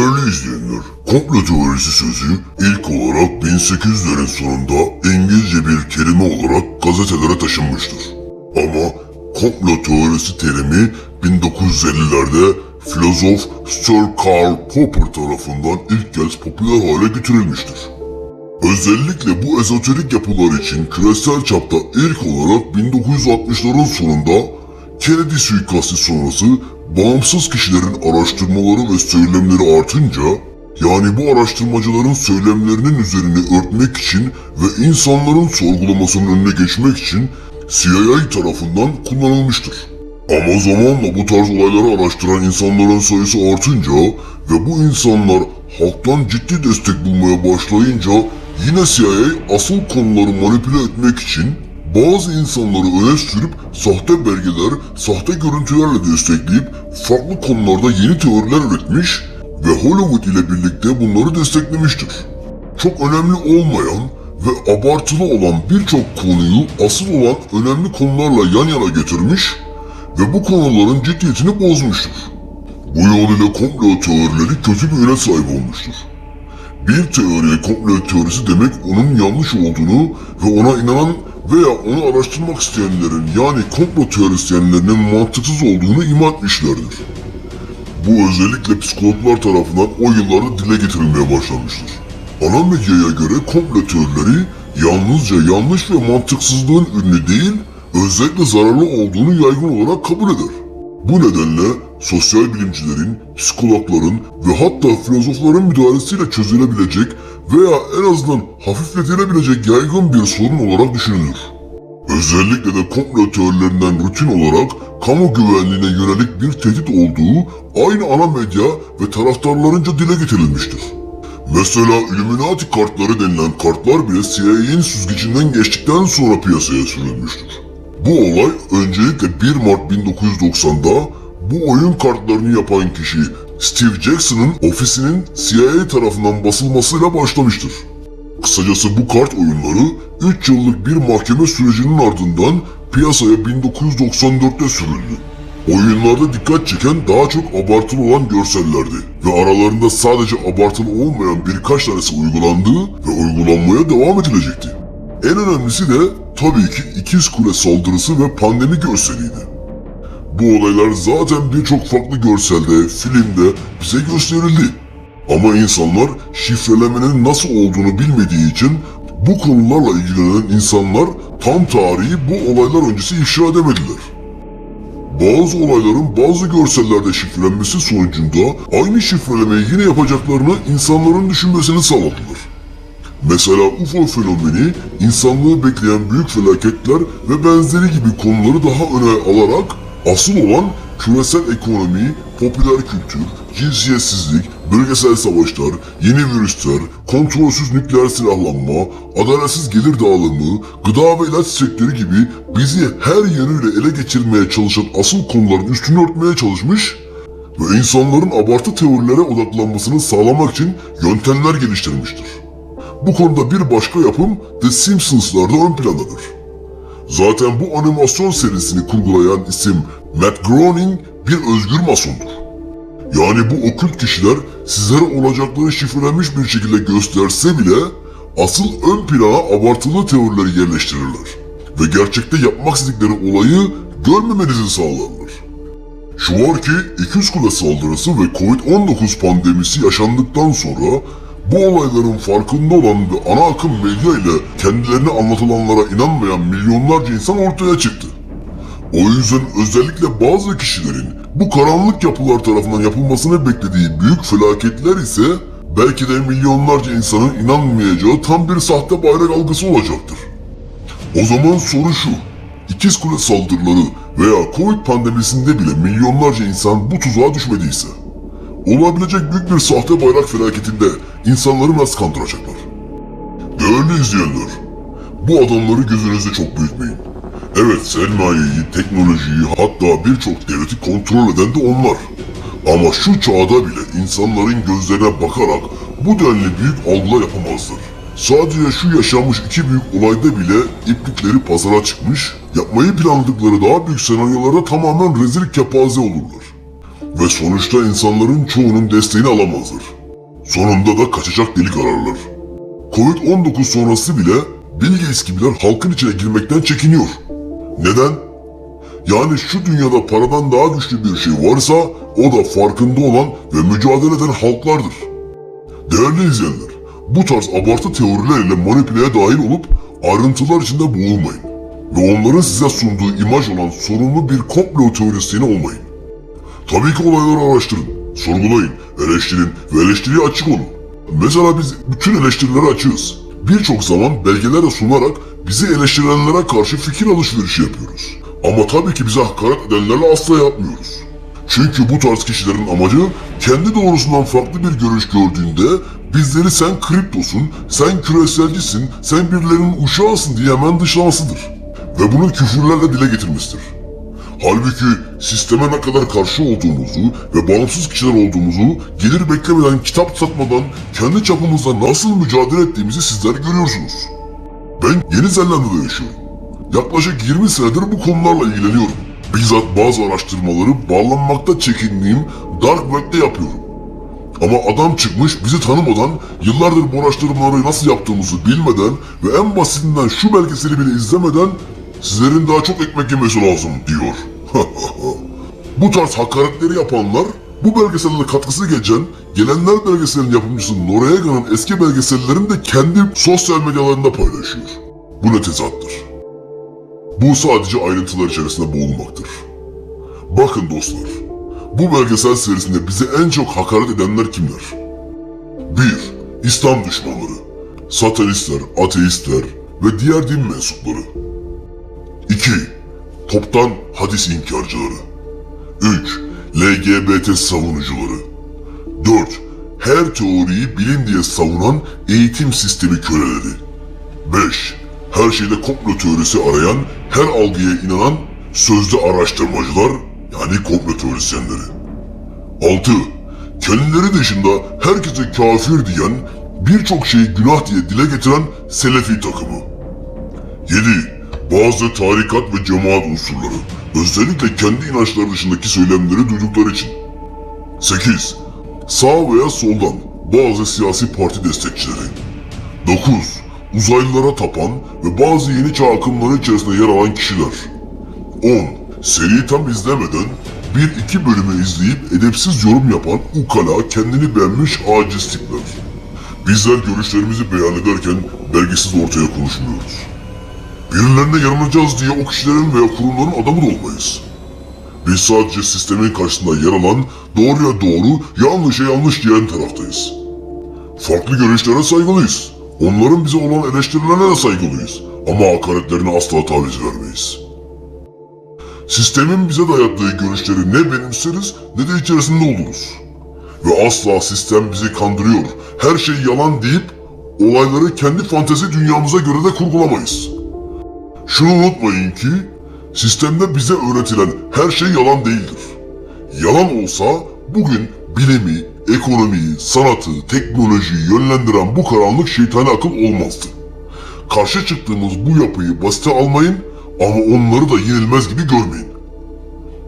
Değerli izleyenler, komplo teorisi sözü ilk olarak 1800'lerin sonunda İngilizce bir kelime olarak gazetelere taşınmıştır. Ama komplo teorisi terimi 1950'lerde filozof Sir Karl Popper tarafından ilk kez popüler hale getirilmiştir. Özellikle bu ezoterik yapılar için küresel çapta ilk olarak 1960'ların sonunda Kennedy suikasti sonrası bağımsız kişilerin araştırmaları ve söylemleri artınca yani bu araştırmacıların söylemlerinin üzerini örtmek için ve insanların sorgulamasının önüne geçmek için CIA tarafından kullanılmıştır. Ama zamanla bu tarz olayları araştıran insanların sayısı artınca ve bu insanlar halktan ciddi destek bulmaya başlayınca yine CIA asıl konuları manipüle etmek için bazı insanları öne sürüp sahte belgeler, sahte görüntülerle destekleyip farklı konularda yeni teoriler üretmiş ve Hollywood ile birlikte bunları desteklemiştir. Çok önemli olmayan ve abartılı olan birçok konuyu asıl olan önemli konularla yan yana getirmiş ve bu konuların ciddiyetini bozmuştur. Bu yol ile komplo teorileri kötü bir yöne sahip olmuştur. Bir teoriye komplo teorisi demek onun yanlış olduğunu ve ona inanan veya onu araştırmak isteyenlerin yani komplo teorisyenlerinin mantıksız olduğunu ima etmişlerdir. Bu özellikle psikologlar tarafından o yıllarda dile getirilmeye başlanmıştır. Ana medyaya göre komplo teorileri yalnızca yanlış ve mantıksızlığın ürünü değil, özellikle zararlı olduğunu yaygın olarak kabul eder. Bu nedenle sosyal bilimcilerin, psikologların ve hatta filozofların müdahalesiyle çözülebilecek veya en azından hafifletilebilecek yaygın bir sorun olarak düşünülür. Özellikle de komplo teorilerinden rutin olarak kamu güvenliğine yönelik bir tehdit olduğu aynı ana medya ve taraftarlarınca dile getirilmiştir. Mesela Illuminati kartları denilen kartlar bile CIA'nin süzgecinden geçtikten sonra piyasaya sürülmüştür. Bu olay öncelikle 1 Mart 1990'da bu oyun kartlarını yapan kişi Steve Jackson'ın ofisinin CIA tarafından basılmasıyla başlamıştır. Kısacası bu kart oyunları 3 yıllık bir mahkeme sürecinin ardından piyasaya 1994'te sürüldü. Oyunlarda dikkat çeken daha çok abartılı olan görsellerdi ve aralarında sadece abartılı olmayan birkaç tanesi uygulandı ve uygulanmaya devam edilecekti. En önemlisi de tabii ki ikiz kule saldırısı ve pandemi görseliydi. Bu olaylar zaten birçok farklı görselde, filmde bize gösterildi. Ama insanlar şifrelemenin nasıl olduğunu bilmediği için bu konularla ilgilenen insanlar tam tarihi bu olaylar öncesi ifşa edemediler. Bazı olayların bazı görsellerde şifrelenmesi sonucunda aynı şifrelemeyi yine yapacaklarını insanların düşünmesini sağladılar. Mesela UFO fenomeni, insanlığı bekleyen büyük felaketler ve benzeri gibi konuları daha öne alarak asıl olan küresel ekonomi, popüler kültür, cinsiyetsizlik, bölgesel savaşlar, yeni virüsler, kontrolsüz nükleer silahlanma, adaletsiz gelir dağılımı, gıda ve ilaç sektörü gibi bizi her yönüyle ele geçirmeye çalışan asıl konuların üstünü örtmeye çalışmış ve insanların abartı teorilere odaklanmasını sağlamak için yöntemler geliştirmiştir. Bu konuda bir başka yapım The Simpsons'larda ön plandadır. Zaten bu animasyon serisini kurgulayan isim Matt Groening bir özgür masondur. Yani bu okült kişiler sizlere olacakları şifrelenmiş bir şekilde gösterse bile asıl ön plana abartılı teorileri yerleştirirler. Ve gerçekte yapmak istedikleri olayı görmemenizi sağlarlar. Şu var ki 200 kule saldırısı ve Covid-19 pandemisi yaşandıktan sonra bu olayların farkında olan ve ana akım medya ile kendilerine anlatılanlara inanmayan milyonlarca insan ortaya çıktı. O yüzden özellikle bazı kişilerin bu karanlık yapılar tarafından yapılmasını beklediği büyük felaketler ise belki de milyonlarca insanın inanmayacağı tam bir sahte bayrak algısı olacaktır. O zaman soru şu. İkiz kule saldırıları veya Covid pandemisinde bile milyonlarca insan bu tuzağa düşmediyse olabilecek büyük bir sahte bayrak felaketinde insanları nasıl kandıracaklar? Değerli izleyenler, bu adamları gözünüzde çok büyütmeyin. Evet sermayeyi, teknolojiyi hatta birçok devleti kontrol eden de onlar. Ama şu çağda bile insanların gözlerine bakarak bu denli büyük algılar yapamazlar. Sadece şu yaşanmış iki büyük olayda bile iplikleri pazara çıkmış, yapmayı planladıkları daha büyük senaryolarda tamamen rezil kepaze olurlar. Ve sonuçta insanların çoğunun desteğini alamazlar. Sonunda da kaçacak delik ararlar. Covid-19 sonrası bile Bill Gates gibiler halkın içine girmekten çekiniyor. Neden? Yani şu dünyada paradan daha güçlü bir şey varsa o da farkında olan ve mücadele eden halklardır. Değerli izleyenler, bu tarz abartı teorileriyle manipüleye dahil olup ayrıntılar içinde boğulmayın. Ve onların size sunduğu imaj olan sorumlu bir komplo teorisyeni olmayın. Tabii ki olayları araştırın, sorgulayın, eleştirin ve eleştiriye açık olun. Mesela biz bütün eleştirilere açığız. Birçok zaman belgelerle sunarak bizi eleştirenlere karşı fikir alışverişi yapıyoruz. Ama tabii ki bize hakaret edenlerle asla yapmıyoruz. Çünkü bu tarz kişilerin amacı kendi doğrusundan farklı bir görüş gördüğünde bizleri sen kriptosun, sen küreselcisin, sen birilerinin uşağısın diye hemen dışlamasıdır. Ve bunu küfürlerle dile getirmesidir. Halbuki sisteme ne kadar karşı olduğumuzu ve bağımsız kişiler olduğumuzu gelir beklemeden kitap satmadan kendi çapımızda nasıl mücadele ettiğimizi sizler görüyorsunuz. Ben Yeni Zelanda'da yaşıyorum. Yaklaşık 20 senedir bu konularla ilgileniyorum. Bizzat bazı araştırmaları bağlanmakta çekindiğim Dark Web'de yapıyorum. Ama adam çıkmış bizi tanımadan yıllardır bu araştırmaları nasıl yaptığımızı bilmeden ve en basitinden şu belgeseli bile izlemeden sizlerin daha çok ekmek yemesi lazım diyor. bu tarz hakaretleri yapanlar bu belgesellere katkısı geçen Gelenler belgeselinin yapımcısı Norayega'nın eski belgesellerini de kendi sosyal medyalarında paylaşıyor. Bu ne tezattır? Bu sadece ayrıntılar içerisinde boğulmaktır. Bakın dostlar, bu belgesel serisinde bize en çok hakaret edenler kimler? 1. İslam düşmanları, satanistler, ateistler ve diğer din mensupları. 2. Toptan hadis inkarcıları. 3. LGBT savunucuları. 4. Her teoriyi bilim diye savunan eğitim sistemi köleleri. 5. Her şeyde komplo teorisi arayan, her algıya inanan sözde araştırmacılar yani komplo teorisyenleri. 6. Kendileri dışında herkese kafir diyen, birçok şeyi günah diye dile getiren Selefi takımı. 7. Bazı tarikat ve cemaat unsurları, özellikle kendi inançları dışındaki söylemleri duydukları için. 8. Sağ veya soldan bazı siyasi parti destekçileri. 9. Uzaylılara tapan ve bazı yeni çağ akımları içerisinde yer alan kişiler. 10. Seriyi tam izlemeden bir iki bölümü izleyip edepsiz yorum yapan ukala kendini beğenmiş aciz tipler. Bizler görüşlerimizi beyan ederken belgesiz ortaya konuşmuyoruz. Birilerine yaranacağız diye o kişilerin veya kurumların adamı da olmayız. Biz sadece sistemin karşısında yer alan, doğruya doğru, yanlışa yanlış diyen taraftayız. Farklı görüşlere saygılıyız. Onların bize olan eleştirilerine de saygılıyız. Ama hakaretlerine asla taviz vermeyiz. Sistemin bize dayattığı görüşleri ne benimseriz ne de içerisinde oluruz. Ve asla sistem bizi kandırıyor, her şey yalan deyip olayları kendi fantezi dünyamıza göre de kurgulamayız. Şunu unutmayın ki sistemde bize öğretilen her şey yalan değildir. Yalan olsa bugün bilimi, ekonomiyi, sanatı, teknolojiyi yönlendiren bu karanlık şeytani akıl olmazdı. Karşı çıktığımız bu yapıyı basite almayın ama onları da yenilmez gibi görmeyin.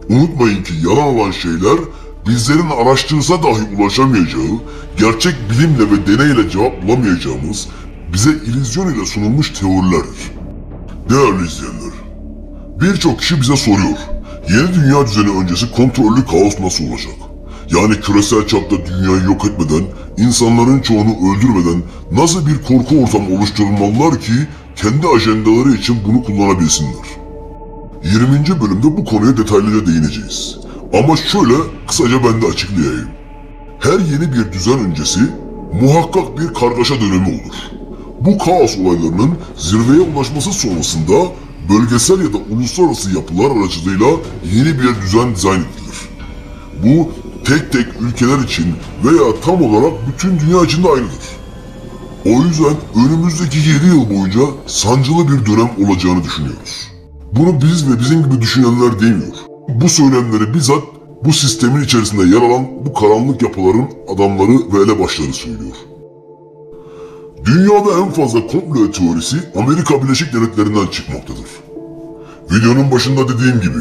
Unutmayın ki yalan olan şeyler bizlerin araştırsa dahi ulaşamayacağı, gerçek bilimle ve deneyle cevap bulamayacağımız bize illüzyon ile sunulmuş teorilerdir. Değerli izleyenler, birçok kişi bize soruyor. Yeni dünya düzeni öncesi kontrollü kaos nasıl olacak? Yani küresel çapta dünyayı yok etmeden, insanların çoğunu öldürmeden nasıl bir korku ortamı oluşturmalılar ki kendi ajendaları için bunu kullanabilsinler? 20. bölümde bu konuya detaylıca değineceğiz. Ama şöyle kısaca ben de açıklayayım. Her yeni bir düzen öncesi muhakkak bir kargaşa dönemi olur. Bu kaos olaylarının zirveye ulaşması sonrasında bölgesel ya da uluslararası yapılar aracılığıyla yeni bir düzen dizayn edilir. Bu tek tek ülkeler için veya tam olarak bütün dünya için de aynıdır. O yüzden önümüzdeki 7 yıl boyunca sancılı bir dönem olacağını düşünüyoruz. Bunu biz ve bizim gibi düşünenler demiyor. Bu söylemleri bizzat bu sistemin içerisinde yer alan bu karanlık yapıların adamları ve elebaşları söylüyor. Dünyada en fazla komplo teorisi Amerika Birleşik Devletleri'nden çıkmaktadır. Videonun başında dediğim gibi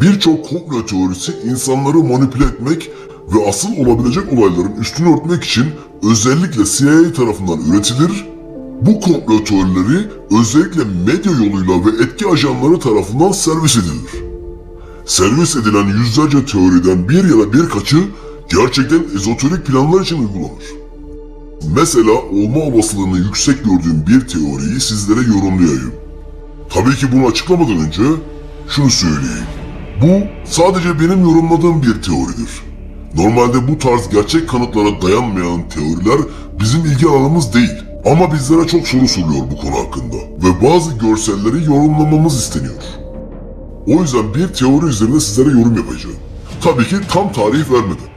Birçok komplo teorisi insanları manipüle etmek ve asıl olabilecek olayların üstünü örtmek için özellikle CIA tarafından üretilir. Bu komplo teorileri özellikle medya yoluyla ve etki ajanları tarafından servis edilir. Servis edilen yüzlerce teoriden bir ya da birkaçı gerçekten ezoterik planlar için uygulanır. Mesela olma olasılığını yüksek gördüğüm bir teoriyi sizlere yorumlayayım. Tabii ki bunu açıklamadan önce şunu söyleyeyim. Bu sadece benim yorumladığım bir teoridir. Normalde bu tarz gerçek kanıtlara dayanmayan teoriler bizim ilgi alanımız değil. Ama bizlere çok soru soruyor bu konu hakkında ve bazı görselleri yorumlamamız isteniyor. O yüzden bir teori üzerinde sizlere yorum yapacağım. Tabii ki tam tarih vermeden.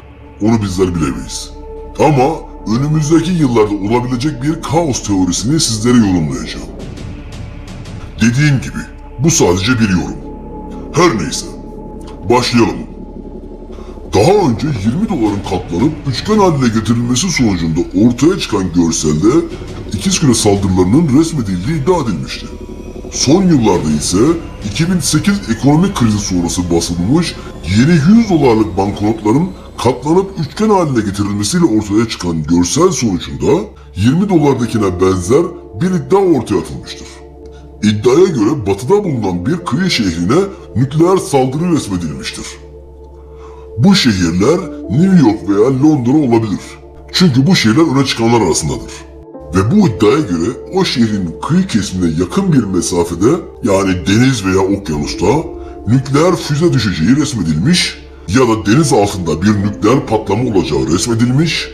Onu bizler bilemeyiz. Ama önümüzdeki yıllarda olabilecek bir kaos teorisini sizlere yorumlayacağım. Dediğim gibi bu sadece bir yorum. Her neyse. Başlayalım. Daha önce 20 doların katlanıp üçgen haline getirilmesi sonucunda ortaya çıkan görselde ikiz küre saldırılarının resmedildiği iddia edilmişti. Son yıllarda ise 2008 ekonomik krizi sonrası basılmış yeni 100 dolarlık banknotların katlanıp üçgen haline getirilmesiyle ortaya çıkan görsel sonucunda 20 dolardakine benzer bir iddia ortaya atılmıştır. İddiaya göre batıda bulunan bir kıyı şehrine nükleer saldırı resmedilmiştir. Bu şehirler New York veya Londra olabilir. Çünkü bu şehirler öne çıkanlar arasındadır. Ve bu iddiaya göre o şehrin kıyı kesimine yakın bir mesafede yani deniz veya okyanusta nükleer füze düşeceği resmedilmiş ya da deniz altında bir nükleer patlama olacağı resmedilmiş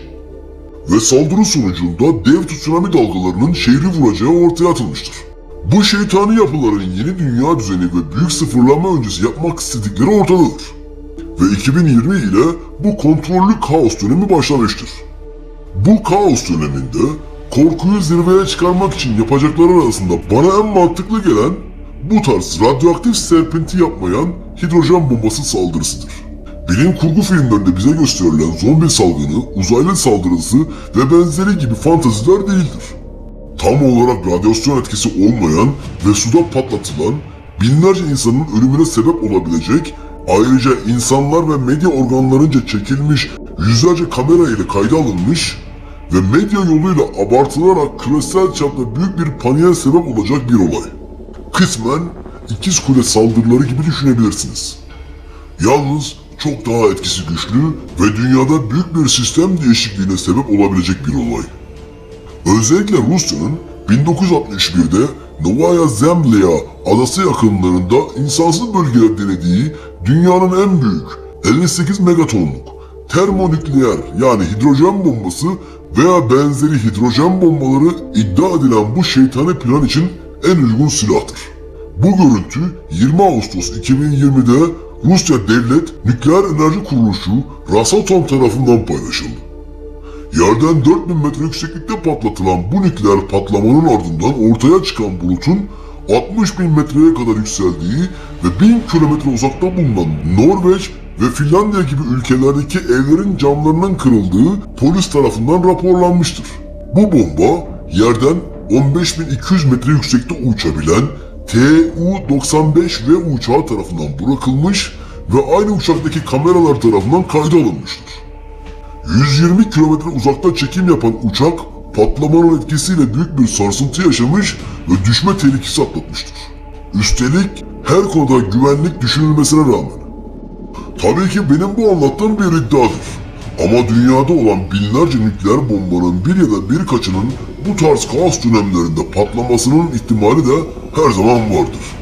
ve saldırı sonucunda dev tsunami dalgalarının şehri vuracağı ortaya atılmıştır. Bu şeytani yapıların yeni dünya düzeni ve büyük sıfırlama öncesi yapmak istedikleri ortadadır. Ve 2020 ile bu kontrollü kaos dönemi başlamıştır. Bu kaos döneminde korkuyu zirveye çıkarmak için yapacakları arasında bana en mantıklı gelen bu tarz radyoaktif serpinti yapmayan hidrojen bombası saldırısıdır. Bilim kurgu filmlerinde bize gösterilen zombi salgını, uzaylı saldırısı ve benzeri gibi fantaziler değildir. Tam olarak radyasyon etkisi olmayan ve suda patlatılan binlerce insanın ölümüne sebep olabilecek ayrıca insanlar ve medya organlarınca çekilmiş yüzlerce kamera ile kayda alınmış ve medya yoluyla abartılarak küresel çapta büyük bir paniğe sebep olacak bir olay. Kısmen ikiz kule saldırıları gibi düşünebilirsiniz. Yalnız çok daha etkisi güçlü ve dünyada büyük bir sistem değişikliğine sebep olabilecek bir olay. Özellikle Rusya'nın 1961'de Novaya Zemlya adası yakınlarında insansız bölgeler denediği dünyanın en büyük 58 megatonluk termonükleer yani hidrojen bombası veya benzeri hidrojen bombaları iddia edilen bu şeytani plan için en uygun silahtır. Bu görüntü 20 Ağustos 2020'de Rusya Devlet Nükleer Enerji Kuruluşu Rosatom tarafından paylaşıldı. Yerden 4000 metre yükseklikte patlatılan bu nükleer patlamanın ardından ortaya çıkan bulutun 60 bin metreye kadar yükseldiği ve 1000 kilometre uzakta bulunan Norveç ve Finlandiya gibi ülkelerdeki evlerin camlarının kırıldığı polis tarafından raporlanmıştır. Bu bomba yerden 15.200 metre yüksekte uçabilen Tu-95V uçağı tarafından bırakılmış ve aynı uçaktaki kameralar tarafından kayda alınmıştır. 120 kilometre uzakta çekim yapan uçak patlamanın etkisiyle büyük bir sarsıntı yaşamış ve düşme tehlikesi atlatmıştır. Üstelik her konuda güvenlik düşünülmesine rağmen. Tabii ki benim bu anlattığım bir iddiadır. Ama dünyada olan binlerce nükleer bombanın bir ya da birkaçının bu tarz kaos dönemlerinde patlamasının ihtimali de her zaman vardır.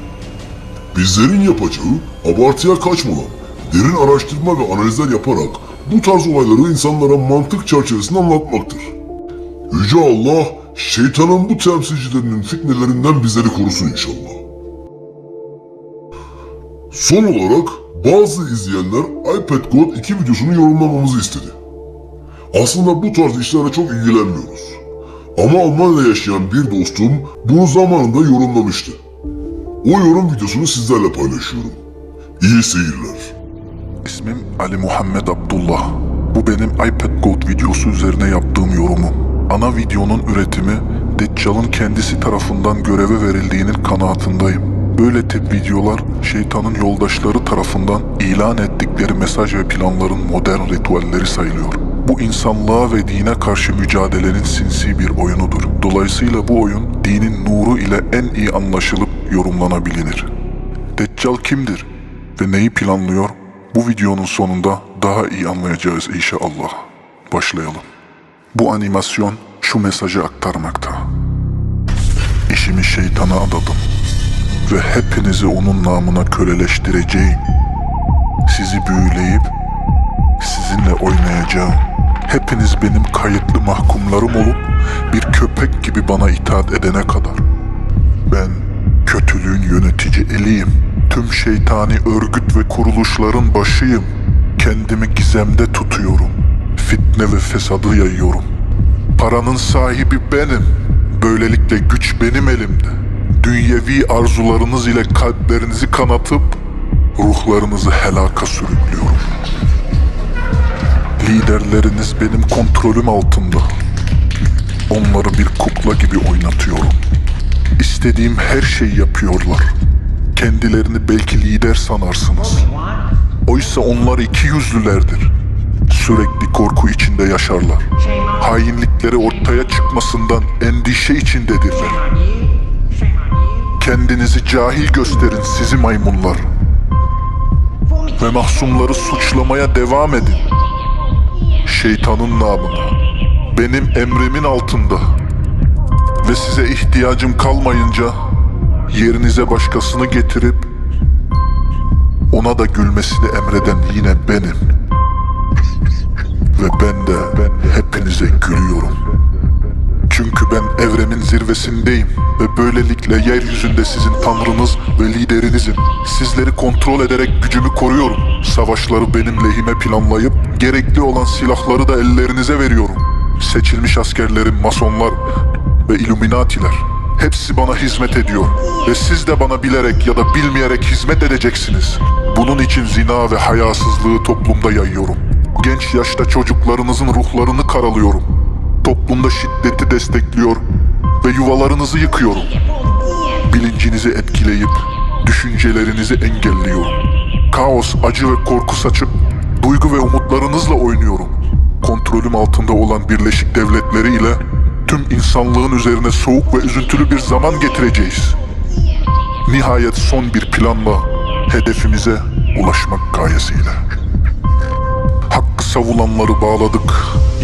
Bizlerin yapacağı abartıya kaçmadan, derin araştırma ve analizler yaparak bu tarz olayları insanlara mantık çerçevesinde anlatmaktır. Yüce Allah şeytanın bu temsilcilerinin fitnelerinden bizleri korusun inşallah. Son olarak bazı izleyenler iPad God 2 videosunu yorumlamamızı istedi. Aslında bu tarz işlerle çok ilgilenmiyoruz. Ama Almanya'da yaşayan bir dostum bunu zamanında yorumlamıştı. O yorum videosunu sizlerle paylaşıyorum. İyi seyirler. İsmim Ali Muhammed Abdullah. Bu benim iPad Gold videosu üzerine yaptığım yorumum. Ana videonun üretimi Deccal'ın kendisi tarafından göreve verildiğinin kanaatindeyim. Böyle tip videolar şeytanın yoldaşları tarafından ilan ettikleri mesaj ve planların modern ritüelleri sayılıyor. Bu insanlığa ve dine karşı mücadelenin sinsi bir oyunudur. Dolayısıyla bu oyun dinin nuru ile en iyi anlaşılıp yorumlanabilir. Deccal kimdir ve neyi planlıyor? Bu videonun sonunda daha iyi anlayacağız inşallah. Başlayalım. Bu animasyon şu mesajı aktarmakta. İşimi şeytana adadım ve hepinizi onun namına köleleştireceğim. Sizi büyüleyip sizinle oynayacağım. Hepiniz benim kayıtlı mahkumlarım olup bir köpek gibi bana itaat edene kadar. Ben kötülüğün yönetici eliyim. Tüm şeytani örgüt ve kuruluşların başıyım. Kendimi gizemde tutuyorum. Fitne ve fesadı yayıyorum. Paranın sahibi benim. Böylelikle güç benim elimde. Dünyevi arzularınız ile kalplerinizi kanatıp ruhlarınızı helaka sürüklüyorum. Liderleriniz benim kontrolüm altında. Onları bir kukla gibi oynatıyorum. İstediğim her şeyi yapıyorlar. Kendilerini belki lider sanarsınız. Oysa onlar iki yüzlülerdir. Sürekli korku içinde yaşarlar. Hainlikleri ortaya çıkmasından endişe içindedirler. Kendinizi cahil gösterin sizi maymunlar. Ve mahsumları suçlamaya devam edin. Şeytanın namına. Benim emrimin altında. Ve size ihtiyacım kalmayınca yerinize başkasını getirip ona da gülmesini emreden yine benim. Ve ben de ben hepinize gülüyorum. Çünkü ben evremin zirvesindeyim ve böylelikle yeryüzünde sizin tanrınız ve liderinizim. Sizleri kontrol ederek gücümü koruyorum. Savaşları benim lehime planlayıp gerekli olan silahları da ellerinize veriyorum. Seçilmiş askerlerim masonlar ve illuminatiler. Hepsi bana hizmet ediyor ve siz de bana bilerek ya da bilmeyerek hizmet edeceksiniz. Bunun için zina ve hayasızlığı toplumda yayıyorum. Genç yaşta çocuklarınızın ruhlarını karalıyorum. Toplumda şiddeti destekliyor ve yuvalarınızı yıkıyorum. Bilincinizi etkileyip düşüncelerinizi engelliyorum. Kaos, acı ve korku saçıp duygu ve umutlarınızla oynuyorum. Kontrolüm altında olan Birleşik Devletleri ile tüm insanlığın üzerine soğuk ve üzüntülü bir zaman getireceğiz. Nihayet son bir planla hedefimize ulaşmak gayesiyle. Savulanları bağladık.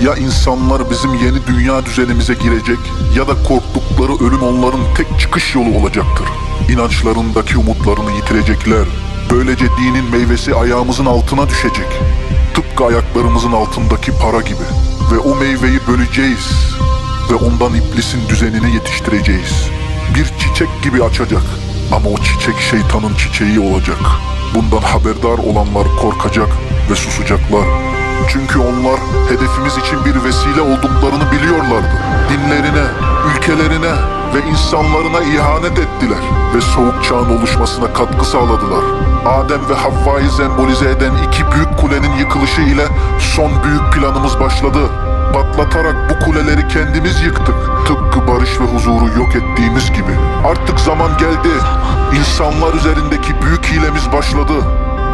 Ya insanlar bizim yeni dünya düzenimize girecek ya da korktukları ölüm onların tek çıkış yolu olacaktır. İnançlarındaki umutlarını yitirecekler. Böylece dinin meyvesi ayağımızın altına düşecek. Tıpkı ayaklarımızın altındaki para gibi. Ve o meyveyi böleceğiz. Ve ondan iblisin düzenini yetiştireceğiz. Bir çiçek gibi açacak. Ama o çiçek şeytanın çiçeği olacak. Bundan haberdar olanlar korkacak ve susacaklar. Çünkü onlar hedefimiz için bir vesile olduklarını biliyorlardı. Dinlerine, ülkelerine ve insanlarına ihanet ettiler ve soğuk çağın oluşmasına katkı sağladılar. Adem ve Havva'yı sembolize eden iki büyük kulenin yıkılışı ile son büyük planımız başladı. Patlatarak bu kuleleri kendimiz yıktık. Tıpkı barış ve huzuru yok ettiğimiz gibi. Artık zaman geldi. İnsanlar üzerindeki büyük hilemiz başladı.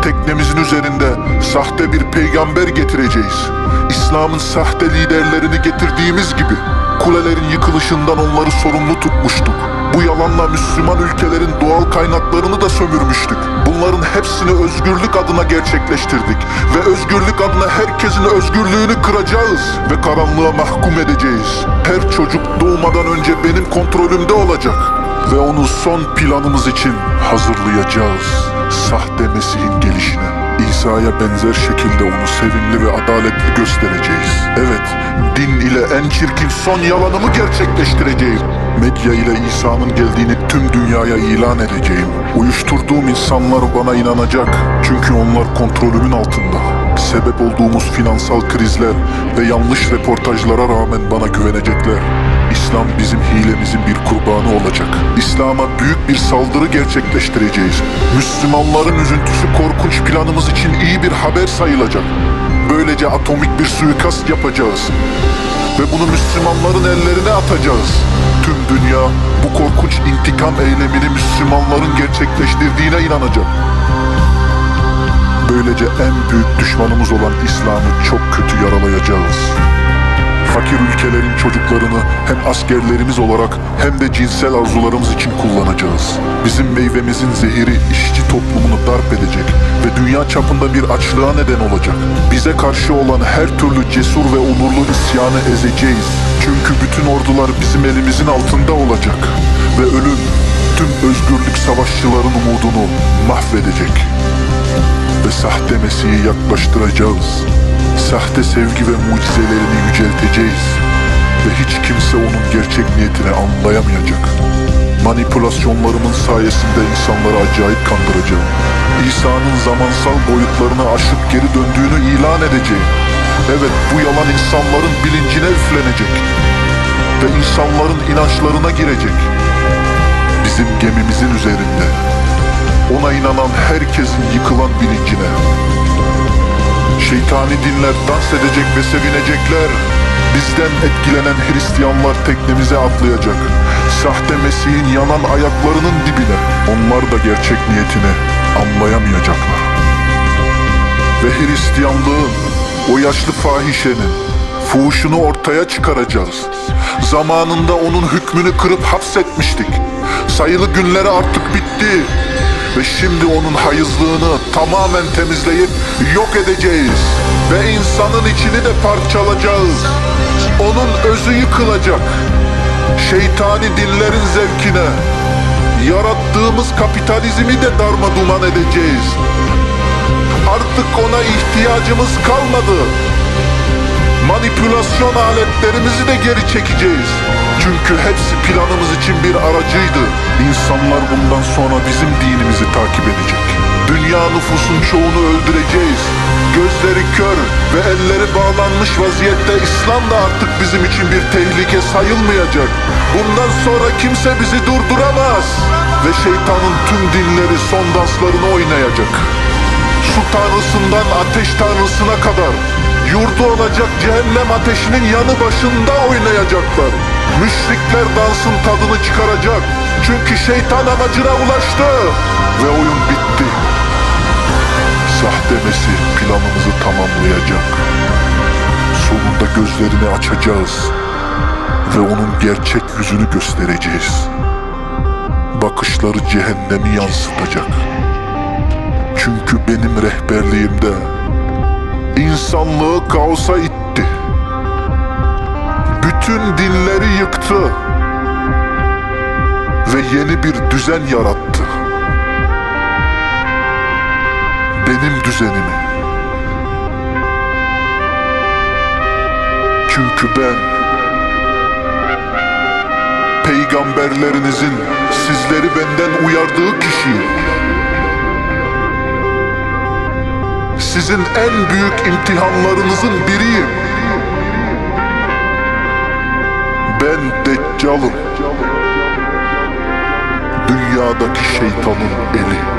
Teknemizin üzerinde sahte bir peygamber getireceğiz. İslam'ın sahte liderlerini getirdiğimiz gibi kulelerin yıkılışından onları sorumlu tutmuştuk. Bu yalanla Müslüman ülkelerin doğal kaynaklarını da sömürmüştük. Bunların hepsini özgürlük adına gerçekleştirdik ve özgürlük adına herkesin özgürlüğünü kıracağız ve karanlığa mahkum edeceğiz. Her çocuk doğmadan önce benim kontrolümde olacak ve onu son planımız için hazırlayacağız. Sahte Mesih'in gelişine. İsa'ya benzer şekilde onu sevimli ve adaletli göstereceğiz. Evet, din ile en çirkin son yalanımı gerçekleştireceğim. Medya ile İsa'nın geldiğini tüm dünyaya ilan edeceğim. Uyuşturduğum insanlar bana inanacak. Çünkü onlar kontrolümün altında. Sebep olduğumuz finansal krizler ve yanlış reportajlara rağmen bana güvenecekler. İslam bizim hilemizin bir kurbanı olacak. İslam'a büyük bir saldırı gerçekleştireceğiz. Müslümanların üzüntüsü korkunç planımız için iyi bir haber sayılacak. Böylece atomik bir suikast yapacağız. Ve bunu Müslümanların ellerine atacağız. Tüm dünya bu korkunç intikam eylemini Müslümanların gerçekleştirdiğine inanacak. Böylece en büyük düşmanımız olan İslam'ı çok kötü yaralayacağız. Fakir ülkelerin çocuklarını hem askerlerimiz olarak hem de cinsel arzularımız için kullanacağız. Bizim meyvemizin zehiri işçi toplumunu darp edecek ve dünya çapında bir açlığa neden olacak. Bize karşı olan her türlü cesur ve onurlu isyanı ezeceğiz. Çünkü bütün ordular bizim elimizin altında olacak. Ve ölüm tüm özgürlük savaşçıların umudunu mahvedecek ve sahte Mesih'i yaklaştıracağız. Sahte sevgi ve mucizelerini yücelteceğiz. Ve hiç kimse onun gerçek niyetini anlayamayacak. Manipülasyonlarımın sayesinde insanları acayip kandıracağım. İsa'nın zamansal boyutlarını aşıp geri döndüğünü ilan edeceğim. Evet bu yalan insanların bilincine üflenecek. Ve insanların inançlarına girecek. Bizim gemimizin üzerinde ona inanan herkesin yıkılan bilincine. Şeytani dinler dans edecek ve sevinecekler. Bizden etkilenen Hristiyanlar teknemize atlayacak. Sahte Mesih'in yanan ayaklarının dibine. Onlar da gerçek niyetini anlayamayacaklar. Ve Hristiyanlığın, o yaşlı fahişenin fuhuşunu ortaya çıkaracağız. Zamanında onun hükmünü kırıp hapsetmiştik. Sayılı günleri artık bitti. Ve şimdi onun hayızlığını tamamen temizleyip yok edeceğiz. Ve insanın içini de parçalacağız. Onun özü yıkılacak. Şeytani dinlerin zevkine. Yarattığımız kapitalizmi de darma duman edeceğiz. Artık ona ihtiyacımız kalmadı. Manipülasyon aletlerimizi de geri çekeceğiz. Çünkü hepsi planımız için bir aracıydı. İnsanlar bundan sonra bizim dinimizi takip edecek. Dünya nüfusun çoğunu öldüreceğiz. Gözleri kör ve elleri bağlanmış vaziyette İslam da artık bizim için bir tehlike sayılmayacak. Bundan sonra kimse bizi durduramaz. Ve şeytanın tüm dinleri son danslarını oynayacak su tanrısından ateş tanrısına kadar yurdu olacak cehennem ateşinin yanı başında oynayacaklar. Müşrikler dansın tadını çıkaracak. Çünkü şeytan amacına ulaştı. Ve oyun bitti. Sahte Mesih planımızı tamamlayacak. Sonunda gözlerini açacağız. Ve onun gerçek yüzünü göstereceğiz. Bakışları cehennemi yansıtacak. Çünkü benim rehberliğimde insanlığı kaosa. Bütün dinleri yıktı ve yeni bir düzen yarattı. Benim düzenimi. Çünkü ben peygamberlerinizin sizleri benden uyardığı kişiyim. sizin en büyük imtihanlarınızın biriyim. Ben Deccal'ım. Dünyadaki şeytanın eli.